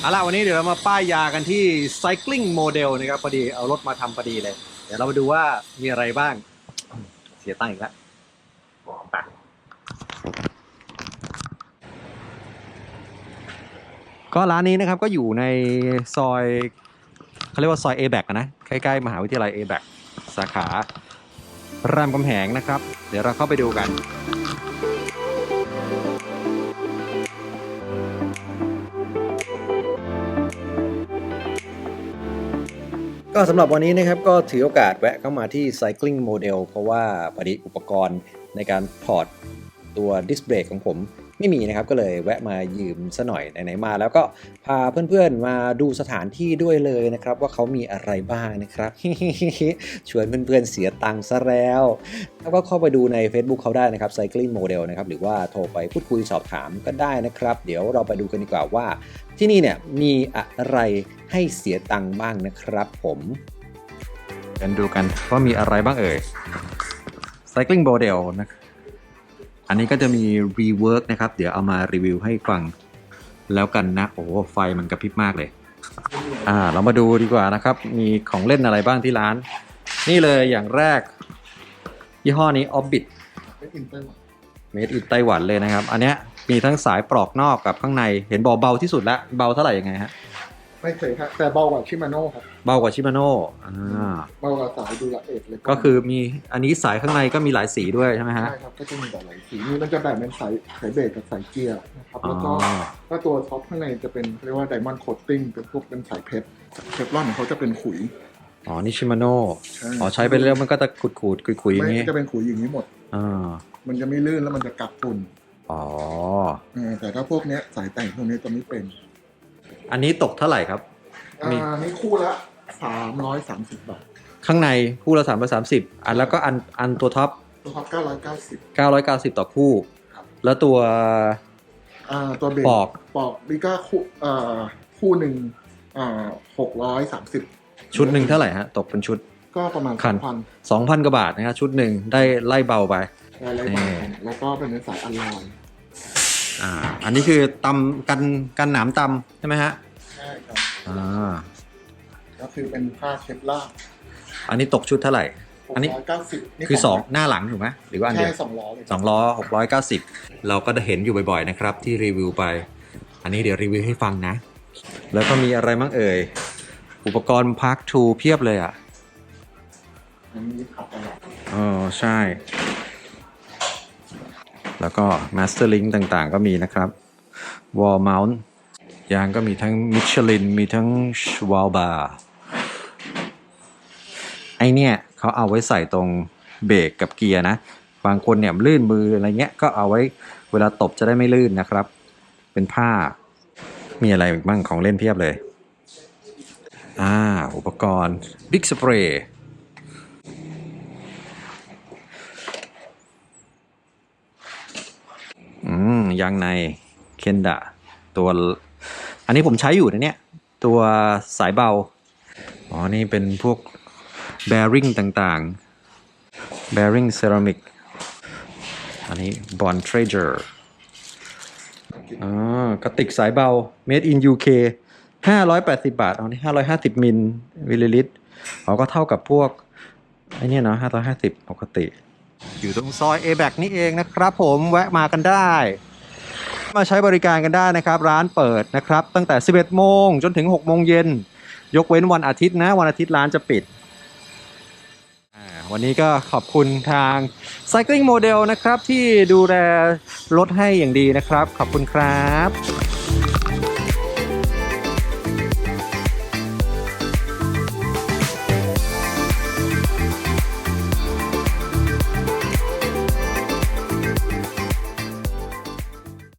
เอาล่ะวันนี้เดี๋ยวเรามาป้ายยากันที่ Cycling Model นะครับพอดีเอารถมาทำพอดีเลย เดี๋ยวเรามาดูว่ามีอะไรบ้าง เสียตังอีกแล้วไปก็ร้านนี้นะครับก็อยู่ในซอยเขาเรียกว่าซอย a b a c นะใกล้ๆ มหาวิทยาลัย a b a c สาขารามคำแหงนะครับ เดี๋ยวเราเข้าไปดูกัน ก็สำหรับวันนี้นะครับก็ถือโอกาสแวะเข้ามาที่ Cycling Model เพราะว่าพอดีอุปกรณ์ในการถอด ตัวดิสเบรกของผมไม่มีนะครับ ก็เลยแวะมายืมซะหน่อยไหนๆมา แล้วก็พาเพื่อนๆมาดูสถานที่ด้วยเลยนะครับ ว่าเขามีอะไรบ้างนะครับชวนเพื่อนๆเสียตังค์ซะแล้ว แล้วก็เข้าไปดูใน Facebook เขาได้นะครับ Cycling Model นะครับหรือว่าโทรไปพูดคุยสอบถามก็ได้นะครับ เดี๋ยวเราไปดูกันดีกว่าว่า ที่นี่เนี่ยมีอะไรให้เสียตังค์บ้างนะครับผมกันดูกันว่ามีอะไรบ้างเอ่ย Cycling Model นะครับ อันนี้ก็จะมี rework นะครับ เดี๋ยวเอามารีวิวให้ฟังแล้วกันนะ โอ้โหไฟมันกระพริบมากเลย อ่า เรามาดูดีกว่านะครับ มีของเล่นอะไรบ้างที่ร้าน นี่เลยอย่างแรก ยี่ห้อนี้ Orbit เป็นอินเตอร์เมดอินไต้หวันเลยนะครับ อันเนี้ยมีทั้งสายปลอกนอกกับข้างใน เห็นบอกเบาที่สุดแล้ว เบาเท่าไหร่ยังไงฮะ ไม่เคยครับแต่เบากว่าชิมาโน่ครับเบากว่าชิมาโน่อ่าเบากว่าสายดูละเอ็ดเลยก็คือมีอันนี้สายข้างในก็มีหลายสีด้วยใช่ไหมฮะใช่ครับก็จะมีหลายๆสีนี่มันจะแบ่งเป็นสายสายเบรกกับสายเกียร์นะครับอ๋อแล้วก็ถ้าตัวท็อปข้างในจะเป็นเรียกว่าไดมอนด์โคตติ้งเป็นพวกเป็นสายเพชรเทฟลอนของเขาจะเป็นขุยอ๋อนี่ชิมาโน่ใช่อ๋อใช้ไปเรื่อยมันก็จะขูดขูดๆคุยๆอย่างไม่นี้จะเป็นขุยอย่างนี้หมดอ่ามันจะไม่ลื่นแล้วมันจะกักฝุ่นอ๋อเออแต่ถ้าพวกเนี้ยสายแต่งพวกนี้จะไม่เป็น อันนี้ตกเท่าไหร่ครับมีอ่านี่คู่ละสามร้อยสามสิบบาทข้างในคู่ละสามร้อยสามสิบอันแล้วก็อันอันตัวท็อปตัวท็อปเก้าร้อยเก้าสิบ เก้าร้อยเก้าสิบต่อคู่ ครับ แล้วตัวอ่าตัวเบรกปอกปอกนี่ก็คู่อ่าคู่หนึ่งอ่าหกร้อยสามสิบชุดหนึ่งเท่าไหร่ฮะตกเป็นชุด ก็ประมาณคันพันสองพันกว่าบาทนะครับชุดหนึ่งได้ไล่เบาไปอะไรนี่บางแล้วก็เป็นในสายอลลอย อ่า อันนี้คือตำกันกันหนามตำใช่ไหมฮะ ใช่ครับ อ่า ก็คือเป็นผ้าเคปลาร์อันนี้ตกชุดเท่าไหร่ อันนี้หกร้อยเก้าสิบคือสองหน้าหลังถูกไหมหรือว่าอันเดีใช่ยวสองล้อเลยสองล้อหกร้อยเก้าสิบเราก็ได้เห็นอยู่บ่อยๆนะครับ ที่รีวิวไป อันนี้เดี๋ยวรีวิวให้ฟังนะ แล้วก็มีอะไรบ้างเอ่ย อุปกรณ์พาร์คทูเพียบเลยอะ อันนี้ขับตลอด อ๋อใช่ แล้วก็ Master Link ต่างๆ ก็มีนะครับ Wall Mount ยางก็มีทั้ง Michelin มีทั้ง Schwalbe ไอเนี่ยเขาเอาไว้ใส่ตรงเบรกกับเกียร์นะ บางคนเนี่ยลื่นมืออะไรเงี้ยก็เอาไว้เวลาตบจะได้ไม่ลื่นนะครับ เป็นผ้ามีอะไรบ้างของเล่นเพียบเลย อ่า อุปกรณ์ Big Spray อื มยางในเคนดะตัว อันนี้ผมใช้อยู่นะเนี่ย ตัวสายเบา อ๋อ นี่เป็นพวก bearing ต่างๆ bearing ceramic อันนี้ bond treasure อ่ากระติกสายเบา made in UK 580 บาท เอานี่550 มิลมิลลิลิตรอ๋อก็เท่ากับพวกไอ้เนี่ยเนาะ550 ปกติ อยู่ตรงซอย a b a c นี่เองนะครับผมแวะมากันได้ มาใช้บริการกันได้นะครับ ร้านเปิดนะครับ ตั้งแต่ 11 โมงจนถึง 6 โมงเย็น ยกเว้นวันอาทิตย์นะ วันอาทิตย์ร้านจะปิดวันนี้ก็ขอบคุณทาง Cycling Model นะครับ ที่ดูแลรถให้อย่างดีนะครับ ขอบคุณครับ